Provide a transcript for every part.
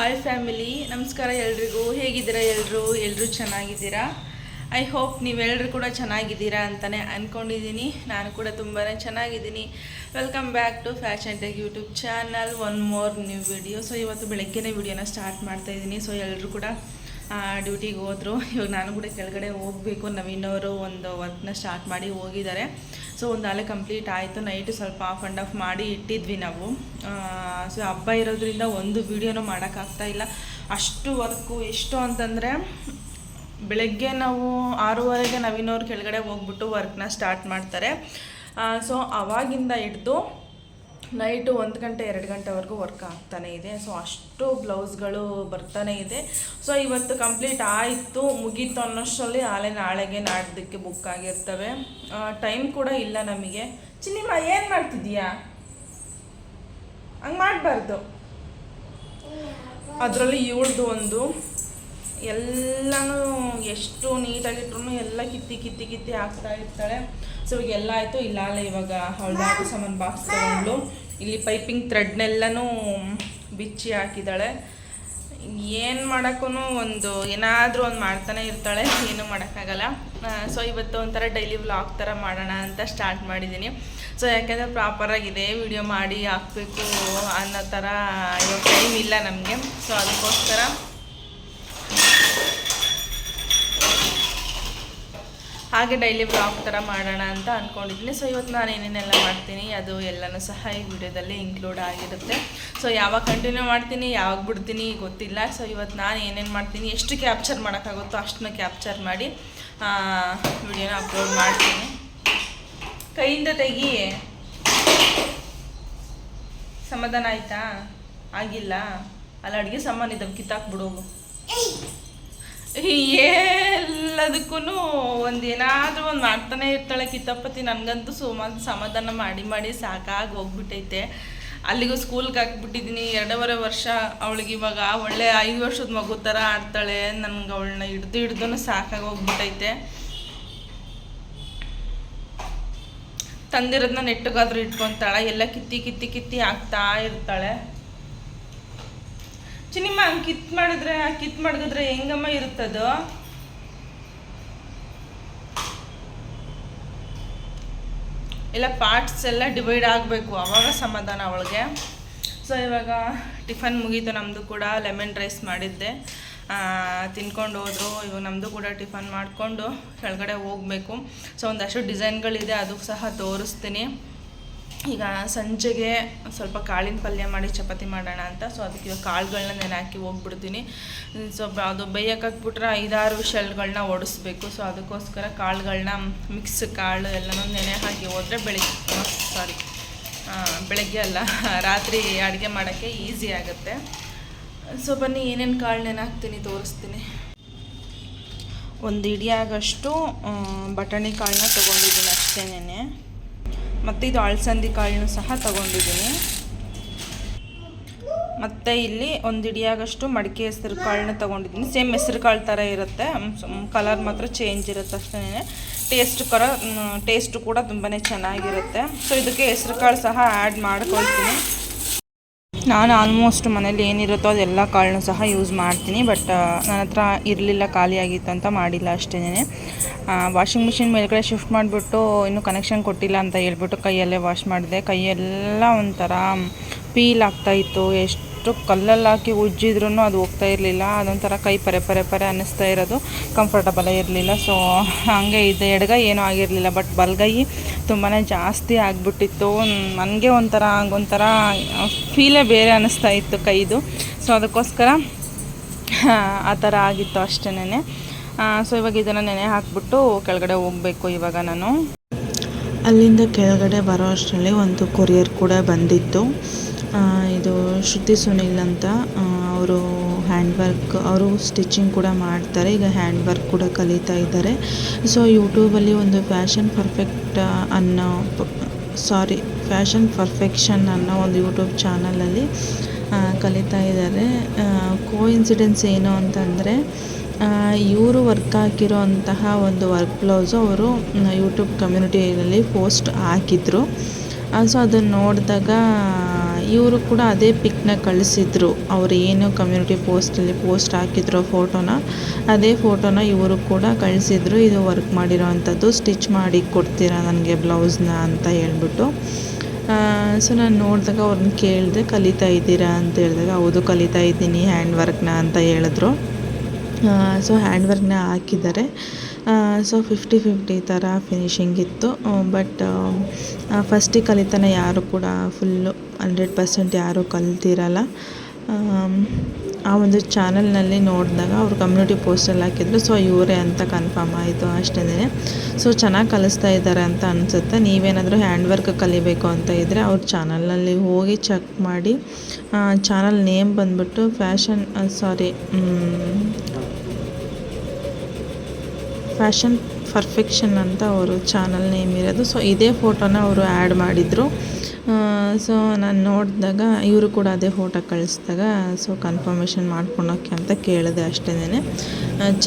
Hi family ನಮಸ್ಕಾರ ಎಲ್ರಿಗೂ. ಹೇಗಿದ್ದೀರಾ ಎಲ್ಲರೂ ಎಲ್ಲರೂ ಚೆನ್ನಾಗಿದ್ದೀರಾ? ಐ ಹೋಪ್ ನೀವೆಲ್ಲರೂ ಕೂಡ ಚೆನ್ನಾಗಿದ್ದೀರಾ ಅಂತಲೇ ಅಂದ್ಕೊಂಡಿದ್ದೀನಿ ನಾನು ಕೂಡ ತುಂಬಾ ಚೆನ್ನಾಗಿದ್ದೀನಿ. Welcome back to fashion tech YouTube channel one more new video so ಇವತ್ತು ಬೆಳಗ್ಗೆನೇ ವಿಡಿಯೋನ ಸ್ಟಾರ್ಟ್ ಮಾಡ್ತಾ ಇದ್ದೀನಿ. ಸೊ ಎಲ್ಲರೂ ಕೂಡ ಡ್ಯೂಟಿಗೆ ಹೋದರು. ಇವಾಗ ನಾನು ಕೂಡ ಕೆಳಗಡೆ ಹೋಗಬೇಕು ನವೀನವರು ಒಂದು ವರ್ಕ್ನ ಸ್ಟಾರ್ಟ್ ಮಾಡಿ ಹೋಗಿದ್ದಾರೆ. ಸೊ ಒಂದು ಅಲೆ ಕಂಪ್ಲೀಟ್ ಆಯಿತು. ನೈಟು ಸ್ವಲ್ಪ ಆಫ್ ಆ್ಯಂಡ್ ಆಫ್ ಮಾಡಿ ಇಟ್ಟಿದ್ವಿ ನಾವು. ಸೊ ಹಬ್ಬ ಇರೋದ್ರಿಂದ ಒಂದು ವೀಡಿಯೋನೂ ಮಾಡೋಕ್ಕಾಗ್ತಾ ಇಲ್ಲ. ಅಷ್ಟು ವರ್ಕು ಎಷ್ಟು ಅಂತಂದರೆ, ಬೆಳಗ್ಗೆ ನಾವು ಆರೂವರೆಗೆ ನವೀನವ್ರು ಕೆಳಗಡೆ ಹೋಗ್ಬಿಟ್ಟು ವರ್ಕ್ನ ಸ್ಟಾರ್ಟ್ ಮಾಡ್ತಾರೆ. ಸೊ ಅವಾಗಿಂದ ಹಿಡ್ದು ನೈಟು ಒಂದು ಗಂಟೆ ಎರಡು ಗಂಟೆವರೆಗೂ ವರ್ಕ್ ಆಗ್ತಾನೆ ಇದೆ. ಸೊ ಅಷ್ಟು ಬ್ಲೌಸ್ಗಳು ಬರ್ತಾನೆ ಇದೆ. ಸೊ ಇವತ್ತು ಕಂಪ್ಲೀಟ್ ಆಯಿತು. ಮುಗೀತು ಅನ್ನೋಷ್ಟರಲ್ಲಿ ಆಲೆ ನಾಳೆಗೆ ನಾಡ್ದಕ್ಕೆ ಬುಕ್ ಆಗಿರ್ತವೆ. ಟೈಮ್ ಕೂಡ ಇಲ್ಲ ನಮಗೆ. ಚಿನ್ನಿಮ್ಮ ಏನು ಮಾಡ್ತಿದ್ದೀಯಾ? ಹಂಗೆ ಮಾಡಬಾರ್ದು. ಅದರಲ್ಲಿ ಇವಳ್ದು ಒಂದು ಎಲ್ಲನೂ ಎಷ್ಟು ನೀಟಾಗಿಟ್ರು ಎಲ್ಲ ಕಿತ್ತಿ ಕಿತ್ತಿ ಕಿತ್ತಿ ಹಾಕ್ತಾ ಇರ್ತಾಳೆ. ಸೊ ಇವಾಗ ಎಲ್ಲ ಆಯಿತು. ಇಲ್ಲ ಅಲ್ಲ ಇವಾಗ ಅವಳ ಆಟ ಸಾಮಾನು ಬಾಕ್ಸ್ ತಗೊಂಡು ಇಲ್ಲಿ ಪೈಪಿಂಗ್ ಥ್ರೆಡ್ನೆಲ್ಲನೂ ಬಿಚ್ಚಿ ಹಾಕಿದ್ದಾಳೆ. ಏನು ಮಾಡೋಕ್ಕೂ ಒಂದು ಏನಾದರೂ ಒಂದು ಮಾಡ್ತಾನೆ ಇರ್ತಾಳೆ. ಏನೂ ಮಾಡೋಕ್ಕಾಗಲ್ಲ. ಸೊ ಇವತ್ತು ಒಂಥರ ಡೈಲಿ ವ್ಲಾಗ್ ಥರ ಮಾಡೋಣ ಅಂತ ಸ್ಟಾರ್ಟ್ ಮಾಡಿದ್ದೀನಿ. ಸೊ ಯಾಕೆಂದರೆ ಪ್ರಾಪರಾಗಿದೆ ವಿಡಿಯೋ ಮಾಡಿ ಹಾಕಬೇಕು ಅನ್ನೋ ಥರ ಇವಾಗ ಟೈಮ್ ಇಲ್ಲ ನಮಗೆ. ಸೊ ಅದಕ್ಕೋಸ್ಕರ ಹಾಗೆ ಡೈಲಿ ಬ್ಲಾಗ್ ಥರ ಮಾಡೋಣ ಅಂತ ಅಂದ್ಕೊಂಡಿದ್ದೀನಿ ಸೊ ಇವತ್ತು ನಾನು ಏನೇನೆಲ್ಲ ಮಾಡ್ತೀನಿ, ಅದು ಎಲ್ಲನೂ ಸಹ ಈ ವಿಡಿಯೋದಲ್ಲಿ ಇನ್ಕ್ಲೂಡ್ ಆಗಿರುತ್ತೆ. ಸೊ ಯಾವಾಗ ಕಂಟಿನ್ಯೂ ಮಾಡ್ತೀನಿ, ಯಾವಾಗ ಬಿಡ್ತೀನಿ ಗೊತ್ತಿಲ್ಲ. ಸೊ ಇವತ್ತು ನಾನು ಏನೇನು ಮಾಡ್ತೀನಿ, ಎಷ್ಟು ಕ್ಯಾಪ್ಚರ್ ಮಾಡೋಕ್ಕಾಗುತ್ತೋ ಅಷ್ಟನ್ನ ಕ್ಯಾಪ್ಚರ್ ಮಾಡಿ ವಿಡಿಯೋನ ಅಪ್ಲೋಡ್ ಮಾಡ್ತೀನಿ. ಕೈಯಿಂದ ತೆಗಿ. ಸಮಾಧಾನ ಆಯಿತಾ? ಆಗಿಲ್ಲ. ಅಲ್ಲಿ, ಅಡುಗೆ ಸಾಮಾನು ಇದ್ದಾವೆ ಕಿತ್ತಾಕ್ಬಿಡೋಗು ಎಲ್ಲದಕ್ಕೂ ಒಂದು ಏನಾದರೂ ಒಂದು ಮಾಡ್ತಾನೆ ಇರ್ತಾಳೆ ಕಿತ್ತಪ್ಪತಿ. ನನಗಂತೂ ಸುಮಾರು ಸಮಾಧಾನ ಮಾಡಿ ಮಾಡಿ ಸಾಕಾಗಿ ಹೋಗ್ಬಿಟ್ಟೈತೆ. ಅಲ್ಲಿಗೂ ಸ್ಕೂಲ್ಗೆ ಹಾಕ್ಬಿಟ್ಟಿದ್ದೀನಿ ಎರಡೂವರೆ ವರ್ಷ ಅವಳಿಗೆ ಇವಾಗ ಒಳ್ಳೆ ಐದು ವರ್ಷದ ಮಗು ಥರ ಆಡ್ತಾಳೆ. ನನಗೆ ಅವಳನ್ನ ಹಿಡ್ದು ಹಿಡ್ದು ಸಾಕಾಗಿ ಹೋಗ್ಬಿಟ್ಟೈತೆ. ತಂದಿರೋದನ್ನ ನೆಟ್ಟಗಾದ್ರೂ ಇಟ್ಕೊತಾಳೆ. ಎಲ್ಲ ಕಿತ್ತಿ ಕಿತ್ತಿ ಕಿತ್ತಿ ಹಾಕ್ತಾ ಇರ್ತಾಳೆ. ಚಿನಿಮ್ಮ ಹಂಗೆ ಕಿತ್ ಮಾಡಿದ್ರೆ ಕಿತ್ ಮಾಡಿದ್ರೆ ಹೆಂಗಮ್ಮ ಇರುತ್ತದು? ಎಲ್ಲ ಪಾರ್ಟ್ಸ್ ಎಲ್ಲ ಡಿವೈಡ್ ಆಗಬೇಕು ಅವಾಗ ಸಮಾಧಾನ ಅವಳಿಗೆ. ಸೊ ಇವಾಗ ಟಿಫನ್ ಮುಗೀತು ನಮ್ಮದು ಕೂಡ ಲೆಮನ್ ರೈಸ್ ಮಾಡಿದ್ದೆ. ತಿನ್ಕೊಂಡು ಹೋದ್ರು ಇವಾಗ ನಮ್ಮದು ಕೂಡ ಟಿಫನ್ ಮಾಡಿಕೊಂಡು ಕೆಳಗಡೆ ಹೋಗಬೇಕು. ಸೊ ಒಂದಷ್ಟು ಡಿಸೈನ್ಗಳಿದೆ ಅದು ಸಹ ತೋರಿಸ್ತೀನಿ. ಈಗ ಸಂಜೆಗೆ ಸ್ವಲ್ಪ ಕಾಳಿನ ಪಲ್ಯ ಮಾಡಿ ಚಪಾತಿ ಮಾಡೋಣ ಅಂತ. ಸೊ ಅದಕ್ಕೆ ಇವಾಗ ಕಾಳುಗಳನ್ನ ನೆನೆ ಹಾಕಿ ಹೋಗ್ಬಿಡ್ತೀನಿ. ಸೊ ಅದು ಬೇಯೋಕ್ಕಾಕ್ಬಿಟ್ರೆ ಐದಾರು ಶೆಲ್ಗಳನ್ನ ಓಡಿಸ್ಬೇಕು ಸೊ ಅದಕ್ಕೋಸ್ಕರ ಕಾಳುಗಳನ್ನ ಮಿಕ್ಸ್ ಕಾಳು ಎಲ್ಲನೂ ನೆನೆ ಹಾಕಿ ಹೋದರೆ ಬೆಳಿಗ್ಗೆ ಸಾರಿ ಬೆಳಗ್ಗೆ ಅಲ್ಲ, ರಾತ್ರಿ ಅಡುಗೆ ಮಾಡೋಕ್ಕೆ ಈಸಿ ಆಗುತ್ತೆ. ಸೊ ಬನ್ನಿ, ಏನೇನು ಕಾಳು ನೆನೆ ಹಾಕ್ತೀನಿ ತೋರಿಸ್ತೀನಿ. ಒಂದು ಇಡಿಯಾಗಷ್ಟು ಬಟಾಣಿ ಕಾಳನ್ನ ತೊಗೊಂಡಿದ್ದೀನಿ ಅಷ್ಟೇ ನೆನೆ. ಮತ್ತು ಇದು ಅಳಸಂದಿ ಕಾಳನ್ನು ಸಹ ತಗೊಂಡಿದ್ದೀನಿ. ಮತ್ತು ಇಲ್ಲಿ ಒಂದು ಹಿಡಿಯಾಗಷ್ಟು ಮಡಿಕೆ ಹೆಸರು ಕಾಳನ್ನ ತೊಗೊಂಡಿದ್ದೀನಿ. ಸೇಮ್ ಹೆಸರು ಕಾಳು ಥರ ಇರುತ್ತೆ. ಕಲರ್ ಮಾತ್ರ ಚೇಂಜ್ ಇರುತ್ತೆ ಅಷ್ಟೇ ಟೇಸ್ಟ್ ಕರ ಟೇಸ್ಟು ಕೂಡ ತುಂಬಾ ಚೆನ್ನಾಗಿರುತ್ತೆ. ಸೊ ಇದಕ್ಕೆ ಹೆಸರು ಕಾಳು ಸಹ ಆ್ಯಡ್ ಮಾಡ್ಕೊಳ್ತೀನಿ. ನಾನು ಆಲ್ಮೋಸ್ಟ್ ಮನೇಲಿ ಏನಿರುತ್ತೋ ಅದೆಲ್ಲ ಕಾಳನ್ನೂ ಸಹ ಯೂಸ್ ಮಾಡ್ತೀನಿ ಬಟ್ ನನ್ನ ಹತ್ರ ಇರಲಿಲ್ಲ ಖಾಲಿಯಾಗಿತ್ತು ಅಂತ ಮಾಡಿಲ್ಲ ಅಷ್ಟೇ ವಾಷಿಂಗ್ ಮಿಷಿನ್ ಮೇಲ್ಗಡೆ ಶಿಫ್ಟ್ ಮಾಡಿಬಿಟ್ಟು ಇನ್ನೂ ಕನೆಕ್ಷನ್ ಕೊಟ್ಟಿಲ್ಲ ಅಂತ ಹೇಳ್ಬಿಟ್ಟು ಕೈಯಲ್ಲೇ ವಾಶ್ ಮಾಡಿದೆ. ಕೈಯೆಲ್ಲ ಒಂಥರ ಪೀಲ್ ಆಗ್ತಾಯಿತ್ತು ಎಷ್ಟು ಕಲ್ಲಲ್ಲಿ ಹಾಕಿ ಉಜ್ಜಿದ್ರೂ ಅದು ಹೋಗ್ತಾ ಇರಲಿಲ್ಲ. ಅದೊಂಥರ ಕೈ ಪರೆ ಪರೆ ಪರೆ ಅನ್ನಿಸ್ತಾ ಇರೋದು. ಕಂಫರ್ಟಬಲೇ ಇರಲಿಲ್ಲ. ಸೊ ಹಾಗೆ ಇದೆ ಎಡಗೈ ಏನೂ ಆಗಿರಲಿಲ್ಲ. ಬಟ್ ಬಲಗೈ ತುಂಬಾ ಜಾಸ್ತಿ ಆಗಿಬಿಟ್ಟಿತ್ತು. ನನಗೆ ಒಂಥರ ಒಂಥರ ಫೀಲೇ ಬೇರೆ ಅನ್ನಿಸ್ತಾ ಇತ್ತು ಕೈದು. ಸೊ ಅದಕ್ಕೋಸ್ಕರ ಆ ಥರ ಆಗಿತ್ತು ಅಷ್ಟೇ ಸೊ ಇವಾಗ ಇದನ್ನು ನೆನೆ ಹಾಕ್ಬಿಟ್ಟು ಕೆಳಗಡೆ ಹೋಗಬೇಕು ಇವಾಗ ನಾನು. ಅಲ್ಲಿಂದ ಕೆಳಗಡೆ ಬರೋ ಅಷ್ಟರಲ್ಲಿ ಒಂದು ಕೊರಿಯರ್ ಕೂಡ ಬಂದಿತ್ತು. ಇದು ಶ್ರುತಿ ಸುನಿಲ್ ಅಂತ ಅವರು ಹ್ಯಾಂಡ್ ವರ್ಕ್ ಅವರು ಸ್ಟಿಚಿಂಗ್ ಕೂಡ ಮಾಡ್ತಾರೆ, ಈಗ ಹ್ಯಾಂಡ್ ವರ್ಕ್ ಕೂಡ ಕಲಿತಾ ಇದ್ದಾರೆ. ಸೊ ಯೂಟ್ಯೂಬಲ್ಲಿ ಒಂದು ಫ್ಯಾಷನ್ ಪರ್ಫೆಕ್ಟ್ ಅನ್ನೋ, ಸಾರಿ, ಫ್ಯಾಷನ್ ಪರ್ಫೆಕ್ಷನ್ ಅನ್ನೋ ಒಂದು ಯೂಟ್ಯೂಬ್ ಚಾನಲಲ್ಲಿ ಕಲಿತಾ ಇದ್ದಾರೆ. ಕೋ ಇನ್ಸಿಡೆನ್ಸ್ ಏನು ಅಂತಂದರೆ ಇವರು ವರ್ಕ್ ಹಾಕಿರೋ ಅಂತಹ ಒಂದು ವರ್ಕ್ ಬ್ಲೌಸು ಅವರು ಯೂಟ್ಯೂಬ್ ಕಮ್ಯುನಿಟಿಯಲ್ಲಿ ಪೋಸ್ಟ್ ಹಾಕಿದ್ರು. ಸೊ ಅದನ್ನು ನೋಡಿದಾಗ ಇವರು ಕೂಡ ಅದೇ ಪಿಕ್ನ ಕಳಿಸಿದ್ರು. ಅವ್ರು ಏನು ಕಮ್ಯುನಿಟಿ ಪೋಸ್ಟಲ್ಲಿ ಪೋಸ್ಟ್ ಹಾಕಿದ್ರು ಫೋಟೋನ ಅದೇ ಫೋಟೋನ ಇವರು ಕೂಡ ಕಳಿಸಿದ್ರು. ಇದು ವರ್ಕ್ ಮಾಡಿರೋ ಅಂಥದ್ದು ಸ್ಟಿಚ್ ಮಾಡಿ ಕೊಡ್ತೀರಾ ನನಗೆ ಬ್ಲೌಸ್ನ ಅಂತ ಹೇಳ್ಬಿಟ್ಟು. ಸೊ ನಾನು ನೋಡಿದಾಗ ಅವ್ರನ್ನ ಕೇಳಿದೆ, ಕಲಿತಾ ಇದ್ದೀರಾ ಅಂತ ಹೇಳಿದಾಗ, ಹೌದು ಕಲಿತಾ ಇದ್ದೀನಿ ಹ್ಯಾಂಡ್ ವರ್ಕ್ನ ಅಂತ ಹೇಳಿದ್ರು. ಸೊ ಹ್ಯಾಂಡ್ ವರ್ಕ್ನ ಹಾಕಿದ್ದಾರೆ. ಸೊ ಫಿಫ್ಟಿ ಫಿಫ್ಟಿ ಥರ ಫಿನಿಷಿಂಗ್ ಇತ್ತು. ಬಟ್ ಫಸ್ಟಿಗೆ ಕಲಿತಾನೆ ಯಾರು ಕೂಡ ಫುಲ್ಲು ಹಂಡ್ರೆಡ್ ಪರ್ಸೆಂಟ್ ಯಾರೂ ಕಲ್ತಿರಲ್ಲ. ಆ ಒಂದು ಚಾನಲ್ನಲ್ಲಿ ನೋಡಿದಾಗ ಅವ್ರು ಕಮ್ಯುನಿಟಿ ಪೋಸ್ಟಲ್ಲಿ ಹಾಕಿದ್ರು. ಸೊ ಇವರೇ ಅಂತ ಕನ್ಫರ್ಮ್ ಆಯಿತು ಅಷ್ಟೇ ಸೊ ಚೆನ್ನಾಗಿ ಕಲಿಸ್ತಾ ಇದ್ದಾರೆ ಅಂತ ಅನಿಸುತ್ತೆ. ನೀವೇನಾದರೂ ಹ್ಯಾಂಡ್ ವರ್ಕ್ ಕಲಿಬೇಕು ಅಂತ ಇದ್ದರೆ ಅವ್ರ ಚಾನಲ್ನಲ್ಲಿ ಹೋಗಿ ಚೆಕ್ ಮಾಡಿ ಚಾನಲ್ ನೇಮ್ ಬಂದ್ಬಿಟ್ಟು ಫ್ಯಾಷನ್ ಸಾರಿ ಫ್ಯಾಷನ್ ಪರ್ಫೆಕ್ಷನ್ ಅಂತ ಅವರು ಚಾನಲ್ ನೇಮ್ ಇರೋದು. ಸೊ ಇದೇ ಫೋಟೋನ ಅವರು ಆ್ಯಡ್ ಮಾಡಿದರು. ಸೊ ನಾನು ನೋಡಿದಾಗ ಇವರು ಕೂಡ ಅದೇ ಫೋಟೋ ಕಳಿಸಿದಾಗ ಸೊ ಕನ್ಫರ್ಮೇಷನ್ ಮಾಡ್ಕೊಳೋಕ್ಕೆ ಅಂತ ಕೇಳಿದೆ ಅಷ್ಟೇನೆ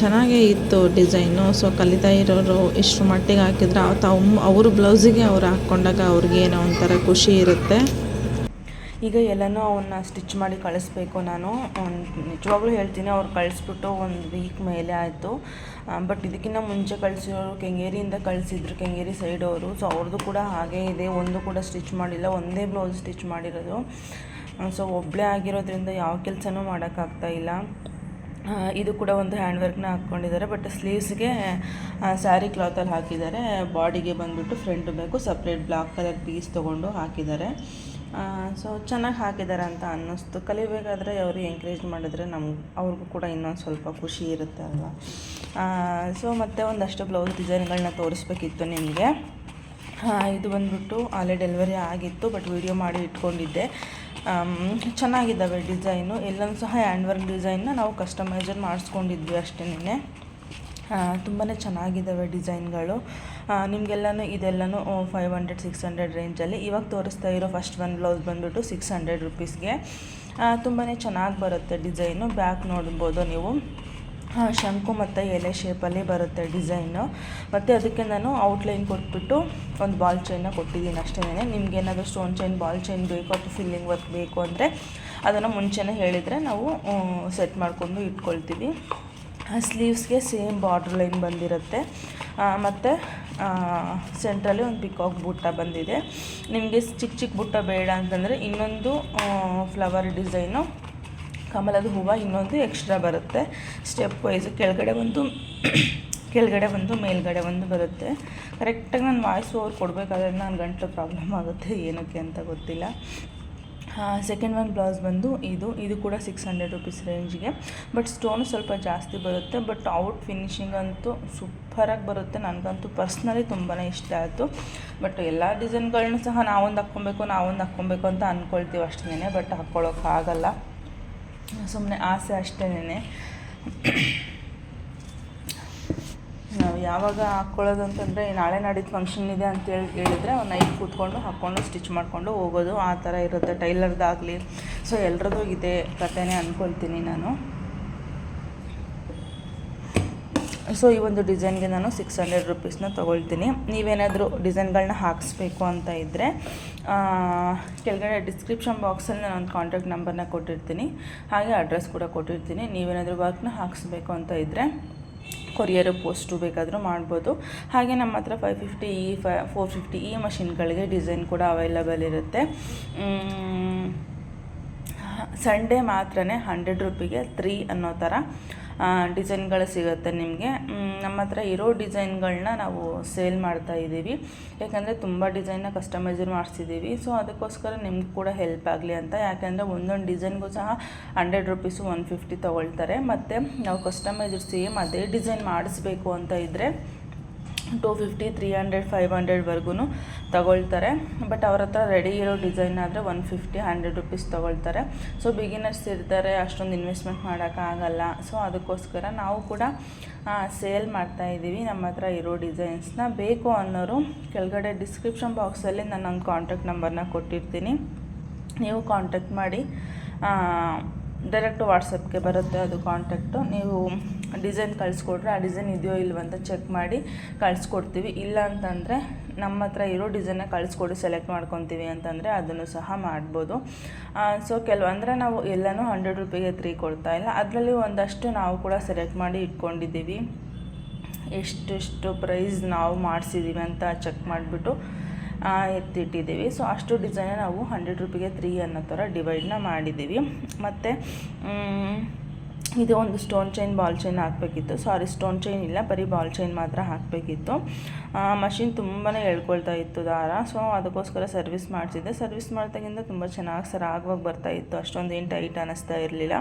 ಚೆನ್ನಾಗೇ ಇತ್ತು ಡಿಸೈನು ಸೊ ಕಲಿತಾ ಇರೋರು ಇಷ್ಟು ಮಟ್ಟಿಗೆ ಹಾಕಿದ್ರೆ ತಾವು, ಅವರು ಬ್ಲೌಸಿಗೆ ಅವ್ರು ಹಾಕ್ಕೊಂಡಾಗ ಅವ್ರಿಗೇನೋ ಒಂಥರ ಖುಷಿ ಇರುತ್ತೆ. ಈಗ ಎಲ್ಲನೂ ಅವನ್ನ ಸ್ಟಿಚ್ ಮಾಡಿ ಕಳಿಸ್ಬೇಕು ನಾನು. ನಿಜವಾಗ್ಲೂ ಹೇಳ್ತೀನಿ ಅವ್ರು ಕಳಿಸ್ಬಿಟ್ಟು ಒಂದು ವೀಕ್ ಮೇಲೆ ಆಯಿತು. ಬಟ್ ಇದಕ್ಕಿಂತ ಮುಂಚೆ ಕಳಿಸಿರೋರು ಕೆಂಗೇರಿಯಿಂದ ಕಳಿಸಿದ್ರು, ಕೆಂಗೇರಿ ಸೈಡ್ ಅವರು. ಸೊ ಅವ್ರದ್ದು ಕೂಡ ಹಾಗೇ ಇದೆ. ಒಂದು ಕೂಡ ಸ್ಟಿಚ್ ಮಾಡಿಲ್ಲ. ಒಂದೇ ಬ್ಲೌಸ್ ಸ್ಟಿಚ್ ಮಾಡಿರೋದು. ಸೊ ಒಬ್ಬಳೇ ಆಗಿರೋದ್ರಿಂದ ಯಾವ ಕೆಲಸನೂ ಮಾಡೋಕ್ಕಾಗ್ತಾ ಇಲ್ಲ. ಇದು ಕೂಡ ಒಂದು ಹ್ಯಾಂಡ್ ವರ್ಕ್ನ ಹಾಕ್ಕೊಂಡಿದ್ದಾರೆ ಬಟ್ ಸ್ಲೀವ್ಸ್ಗೆ ಸ್ಯಾರಿ ಕ್ಲಾತಲ್ಲಿ ಹಾಕಿದ್ದಾರೆ. ಬಾಡಿಗೆ ಬಂದುಬಿಟ್ಟು ಫ್ರಂಟ್ ಬೇಕು. ಸಪ್ರೇಟ್ ಬ್ಲಾಕ್ ಕಲರ್ ಪೀಸ್ ತೊಗೊಂಡು ಹಾಕಿದ್ದಾರೆ. ಸೊ ಚೆನ್ನಾಗಿ ಹಾಕಿದ್ದಾರೆ ಅಂತ ಅನ್ನಿಸ್ತು. ಕಲಿಬೇಕಾದ್ರೆ ಅವರು ಎಂಕರೇಜ್ ಮಾಡಿದ್ರೆ ನಮ್ಗೆ ಅವ್ರಿಗೂ ಕೂಡ ಇನ್ನೊಂದು ಸ್ವಲ್ಪ ಖುಷಿ ಇರುತ್ತೆ ಅಲ್ವಾ? ಸೊ ಮತ್ತೆ ಒಂದಷ್ಟು ಬ್ಲೌಸ್ ಡಿಸೈನ್ಗಳನ್ನ ತೋರಿಸ್ಬೇಕಿತ್ತು ನಿಮಗೆ. ಇದು ಬಂದ್ಬಿಟ್ಟು ಅಲ್ಲೇ ಡೆಲಿವರಿ ಆಗಿತ್ತು ಬಟ್ ವಿಡಿಯೋ ಮಾಡಿ ಇಟ್ಕೊಂಡಿದ್ದೆ. ಚೆನ್ನಾಗಿದ್ದಾವೆ ಡಿಸೈನು ಎಲ್ಲೊಂದು ಸಹ ಹ್ಯಾಂಡ್ ವರ್ಕ್ ಡಿಸೈನ್ನ ನಾವು ಕಸ್ಟಮೈಸರ್ ಮಾಡಿಸ್ಕೊಂಡಿದ್ವಿ ಅಷ್ಟೇನೆ ತುಂಬಾ ಚೆನ್ನಾಗಿದ್ದಾವೆ ಡಿಸೈನ್ಗಳು. ನಿಮಗೆಲ್ಲನೂ ಇದೆಲ್ಲನೂ ಫೈವ್ ಹಂಡ್ರೆಡ್ ಸಿಕ್ಸ್ ಹಂಡ್ರೆಡ್ ರೇಂಜಲ್ಲಿ ಇವಾಗ ತೋರಿಸ್ತಾ ಇರೋ ಫಸ್ಟ್ ಒನ್ ಬ್ಲೌಸ್ ಬಂದುಬಿಟ್ಟು ಸಿಕ್ಸ್ ಹಂಡ್ರೆಡ್ ರುಪೀಸ್ಗೆ ತುಂಬಾ ಚೆನ್ನಾಗಿ ಬರುತ್ತೆ ಡಿಸೈನು. ಬ್ಯಾಕ್ ನೋಡ್ಬೋದು ನೀವು. ಶಂಕು ಮತ್ತು ಎಲೆ ಶೇಪಲ್ಲಿ ಬರುತ್ತೆ ಡಿಸೈನು. ಮತ್ತು ಅದಕ್ಕೆ ನಾನು ಔಟ್ಲೈನ್ ಕೊಟ್ಬಿಟ್ಟು ಒಂದು ಬಾಲ್ ಚೈನ್ನ ಕೊಟ್ಟಿದ್ದೀನಿ ಅಷ್ಟೇ ನಿಮ್ಗೆ ಏನಾದರೂ ಸ್ಟೋನ್ ಚೈನ್ ಬಾಲ್ ಚೈನ್ ಬೇಕು ಅಥವಾ ಫಿಲ್ಲಿಂಗ್ ವರ್ಕ್ ಬೇಕು ಅಂದರೆ ಅದನ್ನು ಮುಂಚೆನೇ ಹೇಳಿದರೆ ನಾವು ಸೆಟ್ ಮಾಡಿಕೊಂಡು ಇಟ್ಕೊಳ್ತೀವಿ. ಸ್ಲೀವ್ಸ್ಗೆ ಸೇಮ್ ಬಾರ್ಡ್ರ್ ಲೈನ್ ಬಂದಿರುತ್ತೆ. ಮತ್ತು ಸೆಂಟ್ರಲ್ಲಿ ಒಂದು ಪಿಕಾಕ್ ಬುಟ್ಟ ಬಂದಿದೆ. ನಿಮಗೆ ಚಿಕ್ಕ ಚಿಕ್ಕ ಬುಟ್ಟ ಬೇಡ ಅಂತಂದರೆ ಇನ್ನೊಂದು ಫ್ಲವರ್ ಡಿಸೈನು, ಕಮಲದ ಹೂವು ಇನ್ನೊಂದು ಎಕ್ಸ್ಟ್ರಾ ಬರುತ್ತೆ. ಸ್ಟೆಪ್ ವೈಸ್ ಕೆಳಗಡೆ ಒಂದು ಕೆಳಗಡೆ ಒಂದು, ಮೇಲ್ಗಡೆ ಒಂದು ಬರುತ್ತೆ. ಕರೆಕ್ಟಾಗಿ ನಾನು ವಾಯ್ಸ್ ಓವರ್ ಕೊಡಬೇಕಾದ್ರೆ ನನ್ನ ಗಂಟಲು ಪ್ರಾಬ್ಲಮ್ ಆಗುತ್ತೆ ಏನಕ್ಕೆ ಅಂತ ಗೊತ್ತಿಲ್ಲ. ಸೆಕೆಂಡ್ ಒನ್ ಬ್ಲೌಸ್ ಬಂದು ಇದು ಇದು ಕೂಡ ಸಿಕ್ಸ್ ಹಂಡ್ರೆಡ್ ರುಪೀಸ್ ರೇಂಜಿಗೆ ಬಟ್ ಸ್ಟೋನು ಸ್ವಲ್ಪ ಜಾಸ್ತಿ ಬರುತ್ತೆ ಬಟ್ ಔಟ್ ಫಿನಿಶಿಂಗ್ ಅಂತೂ ಸೂಪರಾಗಿ ಬರುತ್ತೆ. ನನಗಂತೂ ಪರ್ಸ್ನಲಿ ತುಂಬಾ ಇಷ್ಟ ಆಯಿತು. ಬಟ್ ಎಲ್ಲ ಡಿಸೈನ್ಗಳನ್ನೂ ಸಹ ನಾವೊಂದು ಹಾಕ್ಕೊಬೇಕು ನಾವೊಂದು ಹಾಕ್ಕೊಬೇಕು ಅಂತ ಅಂದ್ಕೊಳ್ತೀವಿ ಅಷ್ಟೇ ಬಟ್ ಹಾಕ್ಕೊಳ್ಳೋಕ್ಕಾಗಲ್ಲ ಸುಮ್ಮನೆ ಆಸೆ ಅಷ್ಟೇನೆ ನಾವು ಯಾವಾಗ ಹಾಕ್ಕೊಳ್ಳೋದು ಅಂತಂದರೆ ನಾಳೆ ನಾಡಿದ್ದು ಫಂಕ್ಷನ್ ಇದೆ ಅಂತೇಳಿ ಹೇಳಿದರೆ ನೈಟ್ ಕೂತ್ಕೊಂಡು ಹಾಕ್ಕೊಂಡು ಸ್ಟಿಚ್ ಮಾಡಿಕೊಂಡು ಹೋಗೋದು, ಆ ಥರ ಇರುತ್ತೆ ಟೈಲರ್ದಾಗಲಿ. ಸೊ ಎಲ್ರದ್ದು ಇದೆ ಕಥೆನೇ ಅಂದ್ಕೊಳ್ತೀನಿ ನಾನು. ಸೊ ಈ ಒಂದು ಡಿಸೈನ್ಗೆ ನಾನು ಸಿಕ್ಸ್ ಹಂಡ್ರೆಡ್ ರುಪೀಸ್ನ ತೊಗೊಳ್ತೀನಿ. ನೀವೇನಾದರೂ ಡಿಸೈನ್ಗಳನ್ನ ಹಾಕಿಸ್ಬೇಕು ಅಂತ ಇದ್ದರೆ ಕೆಳಗಡೆ ಡಿಸ್ಕ್ರಿಪ್ಷನ್ ಬಾಕ್ಸಲ್ಲಿ ನಾನು ಒಂದು ಕಾಂಟ್ಯಾಕ್ಟ್ ನಂಬರ್ನ ಕೊಟ್ಟಿರ್ತೀನಿ. ಹಾಗೆ ಅಡ್ರೆಸ್ ಕೂಡ ಕೊಟ್ಟಿರ್ತೀನಿ. ನೀವೇನಾದರೂ ವರ್ಕ್ನ ಹಾಕಿಸ್ಬೇಕು ಅಂತ ಇದ್ದರೆ ಕೊರಿಯರು ಪೋಸ್ಟು ಬೇಕಾದರೂ ಮಾಡ್ಬೋದು. ಹಾಗೆ ನಮ್ಮ ಹತ್ರ ಫೈವ್ ಫಿಫ್ಟಿ ಇ ಫೈ ಫೋರ್ ಫಿಫ್ಟಿ ಇ ಮಷಿನ್ಗಳಿಗೆ ಡಿಸೈನ್ ಕೂಡ ಅವೈಲಬಲ್ ಇರುತ್ತೆ. ಸಂಡೇ ಮಾತ್ರ ಹಂಡ್ರೆಡ್ ರುಪಿಗೆ ತ್ರೀ ಅನ್ನೋ ಥರ. ಡಿಸೈನ್ಗಳು ಸಿಗುತ್ತೆ ನಿಮಗೆ. ನಮ್ಮ ಹತ್ರ ಇರೋ ಡಿಸೈನ್ಗಳನ್ನ ನಾವು ಸೇಲ್ ಮಾಡ್ತಾ ಇದ್ದೀವಿ. ಯಾಕಂದರೆ ತುಂಬ ಡಿಸೈನ್ನ ಕಸ್ಟಮೈಸರ್ ಮಾಡಿಸಿದ್ದೀವಿ. ಸೊ ಅದಕ್ಕೋಸ್ಕರ ನಿಮ್ಗೆ ಕೂಡ ಹೆಲ್ಪ್ ಆಗಲಿ ಅಂತ. ಯಾಕೆಂದರೆ ಒಂದೊಂದು ಡಿಸೈನ್ಗೂ ಸಹ ಹಂಡ್ರೆಡ್ ರುಪೀಸು ಒನ್ ಫಿಫ್ಟಿ ತೊಗೊಳ್ತಾರೆ. ಮತ್ತು ನಾವು ಕಸ್ಟಮೈಸರ್ ಸೇಮ್ ಅದೇ ಡಿಸೈನ್ ಮಾಡಿಸ್ಬೇಕು ಅಂತ ಇದ್ದರೆ two fifty three hundred five ಹಂಡ್ರೆಡ್ವರೆಗೂ ತಗೊಳ್ತಾರೆ. ಬಟ್ ಅವ್ರ ಹತ್ರ ರೆಡಿ ಇರೋ ಡಿಸೈನ್ ಆದರೆ ಒನ್ ಫಿಫ್ಟಿ ಹಂಡ್ರೆಡ್ ರುಪೀಸ್ ತೊಗೊಳ್ತಾರೆ. ಸೊ ಬಿಗಿನರ್ಸ್ ಇರ್ತಾರೆ, ಅಷ್ಟೊಂದು ಇನ್ವೆಸ್ಟ್ಮೆಂಟ್ ಮಾಡೋಕ್ಕಾಗಲ್ಲ ಸೊ ಅದಕ್ಕೋಸ್ಕರ ನಾವು ಕೂಡ ಸೇಲ್ ಮಾಡ್ತಾ ಇದ್ದೀವಿ ನಮ್ಮ ಹತ್ರ ಇರೋ ಡಿಸೈನ್ಸ್ನ ಬೇಕು ಅನ್ನೋರು ಕೆಳಗಡೆ ಡಿಸ್ಕ್ರಿಪ್ಷನ್ ಬಾಕ್ಸಲ್ಲಿ ನಾನು ಒಂದು ಕಾಂಟ್ಯಾಕ್ಟ್ ನಂಬರ್ನ ಕೊಟ್ಟಿರ್ತೀನಿ. ನೀವು ಕಾಂಟ್ಯಾಕ್ಟ್ ಮಾಡಿ ಡೈರೆಕ್ಟ್ ವಾಟ್ಸಪ್ಗೆ ಬರುತ್ತೆ ಅದು ಕಾಂಟ್ಯಾಕ್ಟು ನೀವು ಡಿಸೈನ್ ಕಳಿಸ್ಕೊಟ್ರೆ ಆ ಡಿಸೈನ್ ಇದೆಯೋ ಇಲ್ವೋ ಅಂತ ಚೆಕ್ ಮಾಡಿ ಕಳಿಸ್ಕೊಡ್ತೀವಿ. ಇಲ್ಲ ಅಂತಂದರೆ ನಮ್ಮ ಹತ್ರ ಇರೋ ಡಿಸೈನ್ನ ಕಳಿಸ್ಕೊಡಿ, ಸೆಲೆಕ್ಟ್ ಮಾಡ್ಕೊತೀವಿ ಅಂತಂದರೆ ಅದನ್ನು ಸಹ ಮಾಡ್ಬೋದು. ಸೊ ಕೆಲವು, ಅಂದರೆ ನಾವು ಎಲ್ಲನೂ ಹಂಡ್ರೆಡ್ ರುಪಿಗೆ ತ್ರೀ ಕೊಡ್ತಾ ಇಲ್ಲ. ಅದರಲ್ಲಿ ಒಂದಷ್ಟು ನಾವು ಕೂಡ ಸೆಲೆಕ್ಟ್ ಮಾಡಿ ಇಟ್ಕೊಂಡಿದ್ದೀವಿ. ಎಷ್ಟೆಷ್ಟು ಪ್ರೈಸ್ ನಾವು ಮಾಡಿಸಿದ್ದೀವಿ ಅಂತ ಚೆಕ್ ಮಾಡಿಬಿಟ್ಟು ಎತ್ತಿಟ್ಟಿದ್ದೀವಿ. ಸೊ ಅಷ್ಟು ಡಿಸೈನ್ ನಾವು ಹಂಡ್ರೆಡ್ ರುಪಿಗೆ ತ್ರೀ ಅನ್ನೋ ಥರ ಡಿವೈಡ್ನ ಮಾಡಿದ್ದೀವಿ. ಮತ್ತು ಇದು ಒಂದು ಸ್ಟೋನ್ ಚೈನ್ ಬಾಲ್ ಚೈನ್ ಹಾಕಬೇಕಿತ್ತು. ಸಾರಿ ಸ್ಟೋನ್ ಚೈನ್ ಇಲ್ಲ, ಬರೀ ಬಾಲ್ ಚೈನ್ ಮಾತ್ರ ಹಾಕಬೇಕಿತ್ತು. ಮಷಿನ್ ತುಂಬಾ ಎಳ್ಕೊಳ್ತಾ ಇತ್ತು ದಾರ. ಸೊ, ಅದಕ್ಕೋಸ್ಕರ ಸರ್ವಿಸ್ ಮಾಡಿಸಿದ್ದೆ. ಸರ್ವಿಸ್ ಮಾಡ್ದಾಗಿಂದ ತುಂಬ ಚೆನ್ನಾಗಿ ಸರಾಗವಾಗಿ ಬರ್ತಾ ಇತ್ತು. ಅಷ್ಟೊಂದು ಏನು ಟೈಟ್ ಅನ್ನಿಸ್ತಾ ಇರಲಿಲ್ಲ.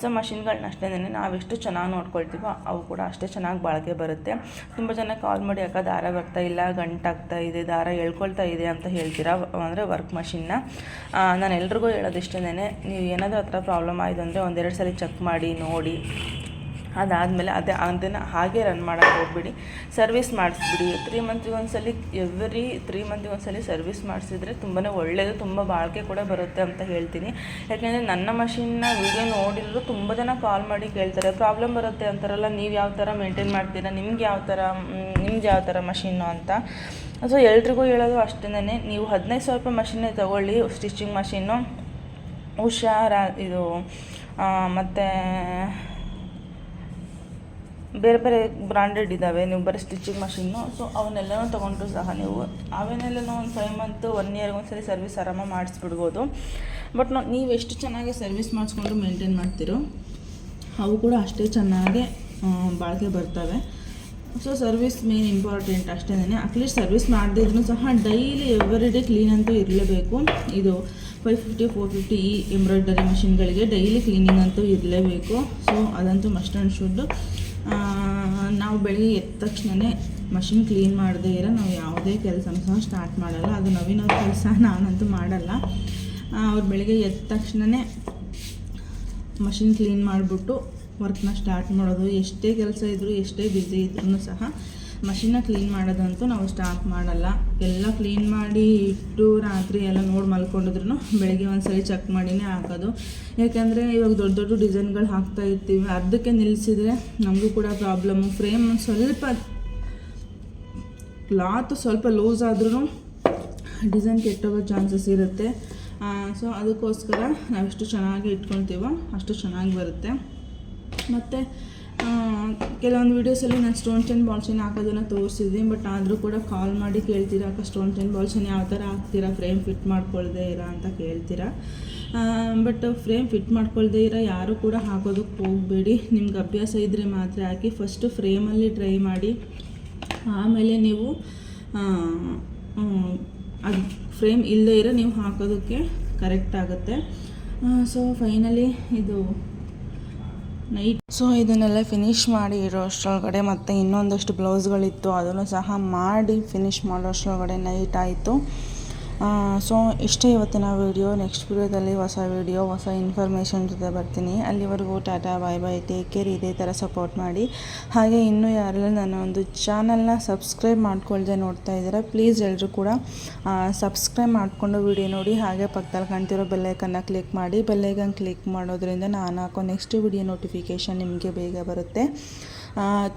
ಸೊ ಮಷಿನ್ಗಳನ್ನ ಅಷ್ಟೇ ನಾವೆಷ್ಟು ಚೆನ್ನಾಗಿ ನೋಡ್ಕೊಳ್ತೀವೋ ಅವು ಕೂಡ ಅಷ್ಟೇ ಚೆನ್ನಾಗಿ ಬಾಳಿಕೆ ಬರುತ್ತೆ. ತುಂಬ ಜನ ಕಾಲ್ ಮಾಡಿ ಯಾಕೆ ದಾರ ಬರ್ತಾ ಇಲ್ಲ ಗಂಟಾಗ್ತಾ ಇದೆ, ದಾರ ಎಳ್ಕೊಳ್ತಾ ಇದೆ ಅಂತ ಹೇಳ್ತೀರಾ ಅಂದರೆ ವರ್ಕ್ ಮಷಿನ್ನ. ನಾನು ಎಲ್ರಿಗೂ ಹೇಳೋದಿಷ್ಟೇ ನೀವು ಏನಾದರೂ ಹತ್ರ ಪ್ರಾಬ್ಲಮ್ ಆಯಿತು ಅಂದರೆ ಒಂದೆರಡು ಸಲ ಚೆಕ್ ಮಾಡಿ, ನೋಡಿ. ಅದಾದಮೇಲೆ ಅದೇ, ಅದನ್ನು ಹಾಗೆ ರನ್ ಮಾಡೋಕ್ಕೆ ಹೋಗ್ಬಿಡಿ. ಸರ್ವಿಸ್ ಮಾಡಿಸ್ಬಿಡಿ. ತ್ರೀ ಮಂತ್ಗೆ ಒಂದ್ಸಲಿ ಎವ್ರಿ ತ್ರೀ ಮಂತ್ಗೆ ಒಂದ್ಸಲಿ ಸರ್ವಿಸ್ ಮಾಡಿಸಿದ್ರೆ ತುಂಬಾ ಒಳ್ಳೆಯದು ತುಂಬ ಬಾಳಿಕೆ ಕೂಡ ಬರುತ್ತೆ ಅಂತ ಹೇಳ್ತೀನಿ. ಯಾಕೆಂದರೆ ನನ್ನ ಮಷಿನ್ನ ವಿಡಿಯೋ ನೋಡಿದ್ರು ತುಂಬ ಜನ ಕಾಲ್ ಮಾಡಿ ಕೇಳ್ತಾರೆ. ಪ್ರಾಬ್ಲಮ್ ಬರುತ್ತೆ ಅಂತಾರಲ್ಲ, ನೀವು ಯಾವ ಥರ ಮೇಂಟೈನ್ ಮಾಡ್ತೀರಾ, ನಿಮ್ಗೆ ಯಾವ ಥರ ನಿಮ್ಗೆ ಯಾವ ಥರ ಮಷಿನ್ನು ಅಂತ. ಸೊ ಎಲ್ರಿಗೂ ಹೇಳೋದು ಅಷ್ಟೇ ನೀವು ಹದಿನೈದು ಸಾವಿರ ರೂಪಾಯಿ ಮಷಿನ್ನೇ ತೊಗೊಳ್ಳಿ ಸ್ಟಿಚಿಂಗ್ ಮಷಿನ್ನು ಹುಷಾರ ಇದು ಮತ್ತು ಬೇರೆ ಬೇರೆ ಬ್ರಾಂಡೆಡ್ ಇದ್ದಾವೆ ನೀವು ಬರೀ ಸ್ಟಿಚಿಂಗ್ ಮಷಿನ್ನು ಸೊ ಅವನ್ನೆಲ್ಲನೂ ತೊಗೊಂಡ್ರು ಸಹ ನೀವು. ಅವನ್ನೆಲ್ಲನೂ ಒಂದು ಫೈವ್ ಮಂತು ಒನ್ ಇಯರ್ಗೆ ಒಂದ್ಸರಿ ಸರ್ವಿಸ್ ಆರಾಮ ಮಾಡಿಸ್ಬಿಡ್ಬೋದು. ಬಟ್ ನಾವು ಎಷ್ಟು ಚೆನ್ನಾಗಿ ಸರ್ವಿಸ್ ಮಾಡಿಸ್ಕೊಂಡು ಮೇಂಟೈನ್ ಮಾಡ್ತೀರೋ, ಅವು ಕೂಡ ಅಷ್ಟೇ ಚೆನ್ನಾಗಿ ಬಾಳಿಕೆ ಬರ್ತವೆ. ಸೊ ಸರ್ವಿಸ್ ಮೇನ್ ಇಂಪಾರ್ಟೆಂಟ್ ಅಷ್ಟೇ ಅಟ್ಲೀಸ್ಟ್ ಸರ್ವಿಸ್ ಮಾಡಿದ್ರು ಸಹ ಡೈಲಿ ಎವ್ರಿ ಡೇ ಕ್ಲೀನ್ ಅಂತೂ ಇರಲೇಬೇಕು. ಇದು ಫೈವ್ ಫಿಫ್ಟಿ ಫೋರ್ ಫಿಫ್ಟಿ ಈ ಎಂಬ್ರಾಯ್ಡರಿ ಮಷಿನ್ಗಳಿಗೆ ಡೈಲಿ ಕ್ಲೀನಿಂಗ್ ಅಂತೂ ಇರಲೇಬೇಕು. ಸೊ ಅದಂತೂ ಮಸ್ಟ್ ಆ್ಯಂಡ್ ಶುಡ್ ನಾವು ಬೆಳಿಗ್ಗೆ ಎದ್ದ ತಕ್ಷಣವೇ ಮಷಿನ್ ಕ್ಲೀನ್ ಮಾಡದೇ ಇರೋ ನಾವು ಯಾವುದೇ ಕೆಲಸನ ಸಹ ಸ್ಟಾರ್ಟ್ ಮಾಡಲ್ಲ. ಅದು ನವೀನ ಕೆಲಸ, ನಾನಂತೂ ಮಾಡಲ್ಲ. ಅವ್ರು ಬೆಳಿಗ್ಗೆ ಎದ್ದ ತಕ್ಷಣವೇ ಮಷಿನ್ ಕ್ಲೀನ್ ಮಾಡಿಬಿಟ್ಟು ವರ್ಕ್ನ ಸ್ಟಾರ್ಟ್ ಮಾಡೋದು, ಎಷ್ಟೇ ಕೆಲಸ ಇದ್ದರೂ ಎಷ್ಟೇ ಬ್ಯುಸಿ ಇದ್ರೂ ಸಹ ಮಷಿನ್ನ ಕ್ಲೀನ್ ಮಾಡೋದಂತೂ ನಾವು ಸ್ಟಾರ್ಟ್ ಮಾಡಲ್ಲ. ಎಲ್ಲ ಕ್ಲೀನ್ ಮಾಡಿ ಇಟ್ಟು ರಾತ್ರಿ ಎಲ್ಲ ನೋಡಿ ಮಲ್ಕೊಂಡಿದ್ರು ಬೆಳಗ್ಗೆ ಒಂದು ಸರಿ ಚೆಕ್ ಮಾಡಿನೇ ಹಾಕೋದು. ಯಾಕೆಂದರೆ ಇವಾಗ ದೊಡ್ಡ ದೊಡ್ಡ ಡಿಸೈನ್ಗಳು ಹಾಕ್ತಾ ಇರ್ತೀವಿ. ಅರ್ಧಕ್ಕೆ ನಿಲ್ಲಿಸಿದ್ರೆ ನಮಗೂ ಕೂಡ ಪ್ರಾಬ್ಲಮ್ಮು ಫ್ರೇಮ್ ಸ್ವಲ್ಪ ಕ್ಲಾತ್ ಸ್ವಲ್ಪ ಲೂಸ್ ಆದ್ರೂ ಡಿಸೈನ್ ಕೆಟ್ಟೋಗೋ ಚಾನ್ಸಸ್ ಇರುತ್ತೆ. ಸೊ ಅದಕ್ಕೋಸ್ಕರ ನಾವೆಷ್ಟು ಚೆನ್ನಾಗಿ ಇಟ್ಕೊಳ್ತೀವೋ ಅಷ್ಟು ಚೆನ್ನಾಗಿ ಬರುತ್ತೆ. ಮತ್ತು ಕೆಲವೊಂದು ವೀಡಿಯೋಸಲ್ಲಿ ನಾನು ಸ್ಟೋನ್ ಚೈನ್ ಬಾಲ್ ಚೈನ್ ಹಾಕೋದನ್ನು ತೋರಿಸಿದ್ದೀನಿ ಬಟ್ ಆದರೂ ಕೂಡ ಕಾಲ್ ಮಾಡಿ ಕೇಳ್ತೀರಾ, ಅಕ್ಕ ಸ್ಟೋನ್ ಚೈನ್ ಬಾಲ್ ಯಾವ ಥರ ಹಾಕ್ತೀರಾ? ಫ್ರೇಮ್ ಫಿಟ್ ಮಾಡ್ಕೊಳ್ದೇ ಇರ? ಅಂತ ಕೇಳ್ತೀರಾ. ಬಟ್ ಫ್ರೇಮ್ ಫಿಟ್ ಮಾಡ್ಕೊಳ್ದೇ ಇರೋ ಯಾರು ಕೂಡ ಹಾಕೋದಕ್ಕೆ ಹೋಗಬೇಡಿ. ನಿಮ್ಗೆ ಅಭ್ಯಾಸ ಇದ್ದರೆ ಮಾತ್ರ ಹಾಕಿ ಫಸ್ಟು ಫ್ರೇಮಲ್ಲಿ ಟ್ರೈ ಮಾಡಿ. ಆಮೇಲೆ ನೀವು ಅದು ಫ್ರೇಮ್ ಇಲ್ಲದೇ ಇರೋ ನೀವು ಹಾಕೋದಕ್ಕೆ ಕರೆಕ್ಟ್ ಆಗುತ್ತೆ. ಸೊ ಫೈನಲಿ ಇದು ನೈಟ್ ಸೊ ಇದನ್ನೆಲ್ಲ ಫಿನಿಷ್ ಮಾಡಿ ಇರೋ ಅಷ್ಟರೊಳಗಡೆ ಮತ್ತು ಇನ್ನೊಂದಷ್ಟು ಬ್ಲೌಸ್ಗಳಿತ್ತು ಅದನ್ನು ಸಹ ಮಾಡಿ ಫಿನಿಷ್ ಮಾಡೋ ಅಷ್ಟರೊಳಗಡೆ ನೈಟ್ ಆಯಿತು. ಸೊ ಇಷ್ಟೇ ಇವತ್ತಿನ ವೀಡಿಯೋ ನೆಕ್ಸ್ಟ್ ವೀಡಿಯೋದಲ್ಲಿ ಹೊಸ ವೀಡಿಯೋ ಹೊಸ ಇನ್ಫಾರ್ಮೇಷನ್ ಜೊತೆ ಬರ್ತೀನಿ. ಅಲ್ಲಿವರೆಗೂ tata bye bye take care ಇದೇ ಥರ ಸಪೋರ್ಟ್ ಮಾಡಿ. ಹಾಗೆ ಇನ್ನೂ ಯಾರೆಲ್ಲ ನನ್ನ ಒಂದು ಚಾನಲ್ನ ಸಬ್ಸ್ಕ್ರೈಬ್ ಮಾಡ್ಕೊಳ್ದೆ ನೋಡ್ತಾ ಇದ್ದೀರಾ ಪ್ಲೀಸ್ ಎಲ್ಲರೂ ಕೂಡ ಸಬ್ಸ್ಕ್ರೈಬ್ ಮಾಡಿಕೊಂಡು ವೀಡಿಯೋ ನೋಡಿ. ಹಾಗೆ ಪಕ್ಕದಲ್ಲಿ ಕಾಣ್ತಿರೋ ಬೆಲ್ಲೈಕನ್ನ ಕ್ಲಿಕ್ ಮಾಡಿ. ಬೆಲ್ಲೈಕನ್ ಕ್ಲಿಕ್ ಮಾಡೋದ್ರಿಂದ ನಾನು ಹಾಕೋ ನೆಕ್ಸ್ಟ್ ವಿಡಿಯೋ ನೋಟಿಫಿಕೇಷನ್ ನಿಮಗೆ ಬೇಗ ಬರುತ್ತೆ.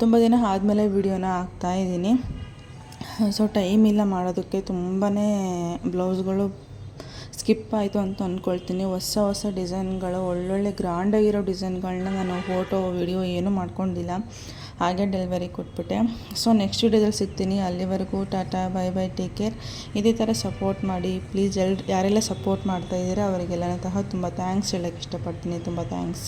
ತುಂಬ ದಿನ ಆದಮೇಲೆ ಹಾಕ್ತಾ ಹಾಕ್ತಾಯಿದ್ದೀನಿ ಸೊ ಟೈಮ್ ಇಲ್ಲ ಮಾಡೋದಕ್ಕೆ ತುಂಬಾ ಬ್ಲೌಸ್ಗಳು ಸ್ಕಿಪ್ ಆಯಿತು ಅಂತ ಅಂದ್ಕೊಳ್ತೀನಿ ಹೊಸ ಹೊಸ ಡಿಸೈನ್ಗಳು, ಒಳ್ಳೊಳ್ಳೆ ಗ್ರ್ಯಾಂಡಾಗಿರೋ ಡಿಸೈನ್ಗಳನ್ನ ನಾನು ಫೋಟೋ ವಿಡಿಯೋ ಏನೂ ಮಾಡ್ಕೊಂಡಿಲ್ಲ. ಹಾಗೆ ಡೆಲಿವರಿ ಕೊಟ್ಬಿಟ್ಟೆ. ಸೊ ನೆಕ್ಸ್ಟ್ ವಿಡಿಯೋದಲ್ಲಿ ಸಿಗ್ತೀನಿ. ಅಲ್ಲಿವರೆಗೂ tata bye bye take care ಇದೇ ಥರ ಸಪೋರ್ಟ್ ಮಾಡಿ. ಪ್ಲೀಸ್ ಎಲ್, ಯಾರೆಲ್ಲ ಸಪೋರ್ಟ್ ಮಾಡ್ತಾಯಿದ್ದೀರಾ ಅವರಿಗೆಲ್ಲ ತುಂಬ ಥ್ಯಾಂಕ್ಸ್ ಹೇಳೋಕ್ಕೆ ಇಷ್ಟಪಡ್ತೀನಿ. ತುಂಬ ಥ್ಯಾಂಕ್ಸ್